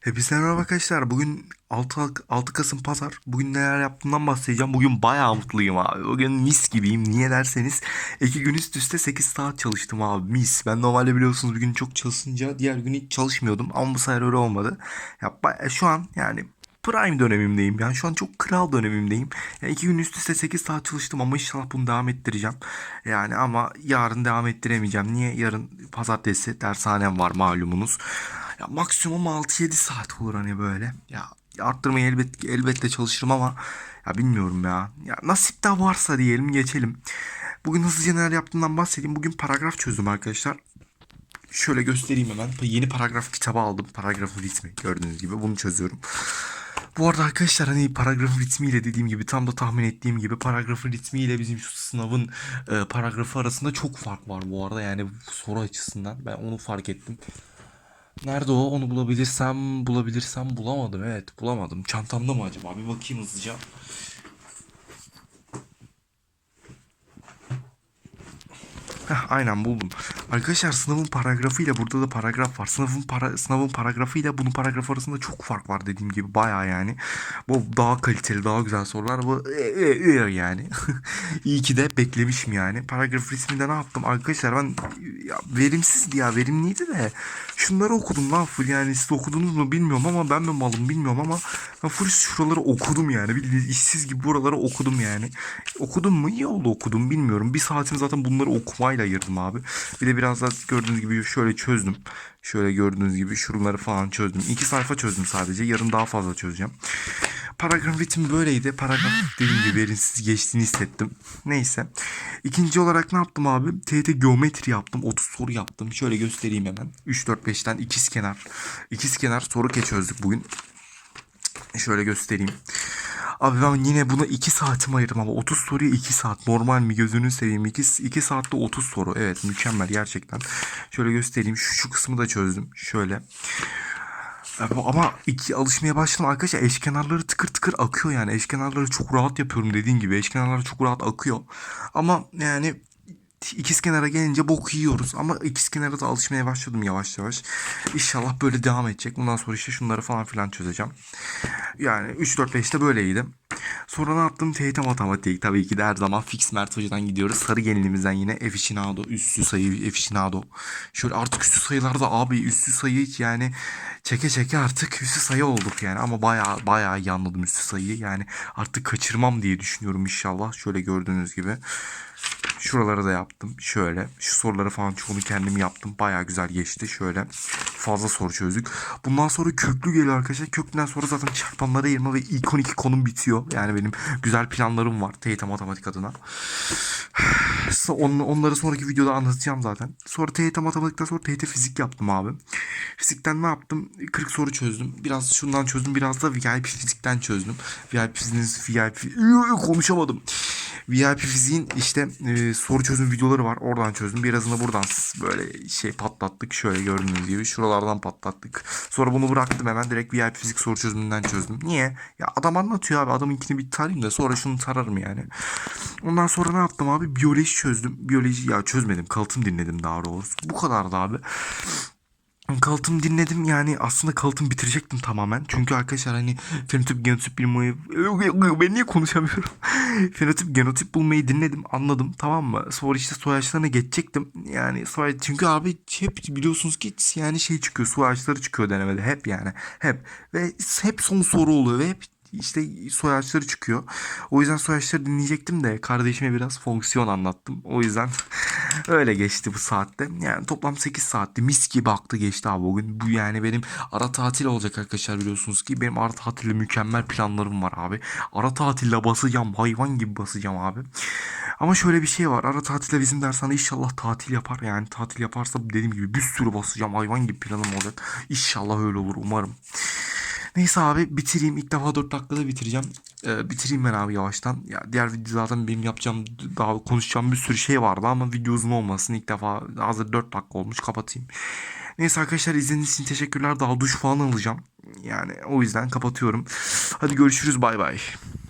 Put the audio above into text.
Hepinize merhaba arkadaşlar. Bugün 6, 6 Kasım Pazar. Bugün neler yaptığımdan bahsedeceğim. Bugün bayağı mutluyum abi. Bugün mis gibiyim. Niye derseniz iki gün üst üste 8 saat çalıştım abi. Mis. Ben normalde biliyorsunuz bir gün çok çalışınca diğer gün hiç çalışmıyordum. Ama bu sefer öyle olmadı. Ya baya- şu an yani prime dönemimdeyim. Yani şu an çok kral dönemimdeyim. Yani iki gün üst üste 8 saat çalıştım ama inşallah bunu devam ettireceğim. Yani ama yarın devam ettiremeyeceğim. Niye? Yarın pazartesi dershanem var malumunuz. Ya maksimum 6-7 saat olur hani böyle. Ya arttırmayı elbet, elbette çalışırım ama ya bilmiyorum ya. Ya nasip de varsa diyelim geçelim. Bugün hızlıca neler yaptığımdan bahsedeyim. Bugün paragraf çözdüm arkadaşlar. Şöyle göstereyim hemen. Yeni paragraf kitabı aldım. Paragrafın ritmi gördüğünüz gibi bunu çözüyorum. Bu arada arkadaşlar hani paragrafın ritmiyle dediğim gibi tam da tahmin ettiğim gibi paragrafın ritmiyle bizim şu sınavın e, paragrafı arasında çok fark var bu arada yani soru açısından ben onu fark ettim. Nerede o? Onu bulabilirsem bulabilirsem bulamadım. Evet bulamadım. Çantamda mı acaba? Bir bakayım hızlıca. Heh, aynen buldum. Arkadaşlar sınavın paragrafıyla burada da paragraf var. Sınavın para, sınavın paragrafıyla bunun paragrafı arasında çok fark var dediğim gibi bayağı yani. Bu daha kaliteli, daha güzel sorular. Bu e, e, e, yani. İyi ki de beklemişim yani. Paragraf resminde ne yaptım? Arkadaşlar ben ya, verimsizdi ya verimliydi de şunları okudum lan full yani siz okudunuz mu bilmiyorum ama ben mi malım bilmiyorum ama ben full şuraları okudum yani bildiğiniz işsiz gibi buraları okudum yani okudum mu iyi oldu okudum bilmiyorum bir saatimi zaten bunları okumayla ayırdım abi bir de biraz daha gördüğünüz gibi şöyle çözdüm şöyle gördüğünüz gibi şuraları falan çözdüm iki sayfa çözdüm sadece yarın daha fazla çözeceğim Paragraf ritmi böyleydi. Paragraf dediğim gibi verimsiz geçtiğini hissettim. Neyse. İkinci olarak ne yaptım abi? TYT geometri yaptım. 30 soru yaptım. Şöyle göstereyim hemen. 3, 4, 5'ten ikiz kenar. İkiz kenar soru ke çözdük bugün. Şöyle göstereyim. Abi ben yine buna 2 saatimi ayırdım ama 30 soruya 2 saat. Normal mi gözünü seveyim. 2, 2 saatte 30 soru. Evet mükemmel gerçekten. Şöyle göstereyim. Şu, şu kısmı da çözdüm. Şöyle. Ama iki alışmaya başladım arkadaşlar eşkenarları tıkır tıkır akıyor yani eşkenarları çok rahat yapıyorum dediğin gibi eşkenarları çok rahat akıyor ama yani ikiz kenara gelince bok yiyoruz ama ikiz kenara da alışmaya başladım yavaş yavaş İnşallah böyle devam edecek bundan sonra işte şunları falan filan çözeceğim yani 3 4 5'te böyleydi Sonra ne yaptım? TYT matematik. Tabii ki de her zaman fix Mert Hoca'dan gidiyoruz. Sarı gelinimizden yine Eficinado. Üstü sayı Eficinado. Şöyle artık üstü sayılarda abi üstü sayı hiç yani çeke çeke artık üstü sayı olduk yani. Ama baya baya iyi anladım üstü sayıyı. Yani artık kaçırmam diye düşünüyorum inşallah. Şöyle gördüğünüz gibi. Şuraları da yaptım. Şöyle. Şu soruları falan çoğunu kendim yaptım. Baya güzel geçti. Şöyle. Fazla soru çözdük. Bundan sonra köklü geliyor arkadaşlar. Köklüden sonra zaten çarpanlara ayırma ve ilk 12 konum bitiyor. Yani benim güzel planlarım var. TYT matematik adına. On, onları sonraki videoda anlatacağım zaten. Sonra TYT matematikten sonra TYT fizik yaptım abi. Fizikten ne yaptım? 40 soru çözdüm. Biraz şundan çözdüm. Biraz da VIP fizikten çözdüm. VIP fiziğiniz VIP konuşamadım. VIP fiziğin işte e, soru çözüm videoları var. Oradan çözdüm. Birazını buradan böyle şey patlattık. Şöyle gördüğünüz gibi şuralardan patlattık. Sonra bunu bıraktım hemen direkt VIP fizik soru çözümünden çözdüm. Niye? Ya adam anlatıyor abi. Adamınkini bir tarayayım da sonra şunu tararım yani. Ondan sonra ne yaptım abi? Biyoloji çözdüm. Biyoloji ya çözmedim. Kalıtım dinledim daha doğrusu. Bu kadardı abi. Kalıtım dinledim yani aslında kalıtım bitirecektim tamamen. Çünkü arkadaşlar hani fenotip genotip bulmayı ben niye konuşamıyorum? fenotip genotip bulmayı dinledim anladım tamam mı? Sonra işte soy ağaçlarına geçecektim. Yani soy çünkü abi hep biliyorsunuz ki yani şey çıkıyor soy ağaçları çıkıyor denemede hep yani hep ve hep son soru oluyor ve hep işte soy ağaçları çıkıyor. O yüzden soy ağaçları dinleyecektim de kardeşime biraz fonksiyon anlattım. O yüzden öyle geçti bu saatte. Yani toplam 8 saatti. Mis gibi aktı geçti abi bugün. Bu yani benim ara tatil olacak arkadaşlar biliyorsunuz ki. Benim ara tatilde mükemmel planlarım var abi. Ara tatilde basacağım. Hayvan gibi basacağım abi. Ama şöyle bir şey var. Ara tatilde bizim dershane inşallah tatil yapar. Yani tatil yaparsa dediğim gibi bir sürü basacağım. Hayvan gibi planım olacak. İnşallah öyle olur umarım. Neyse abi bitireyim. İlk defa 4 dakikada bitireceğim. Ee, bitireyim ben abi yavaştan. Ya diğer videolardan benim yapacağım daha konuşacağım bir sürü şey vardı ama video uzun olmasın. İlk defa hazır 4 dakika olmuş kapatayım. Neyse arkadaşlar izlediğiniz için teşekkürler. Daha duş falan alacağım. Yani o yüzden kapatıyorum. Hadi görüşürüz bay bay.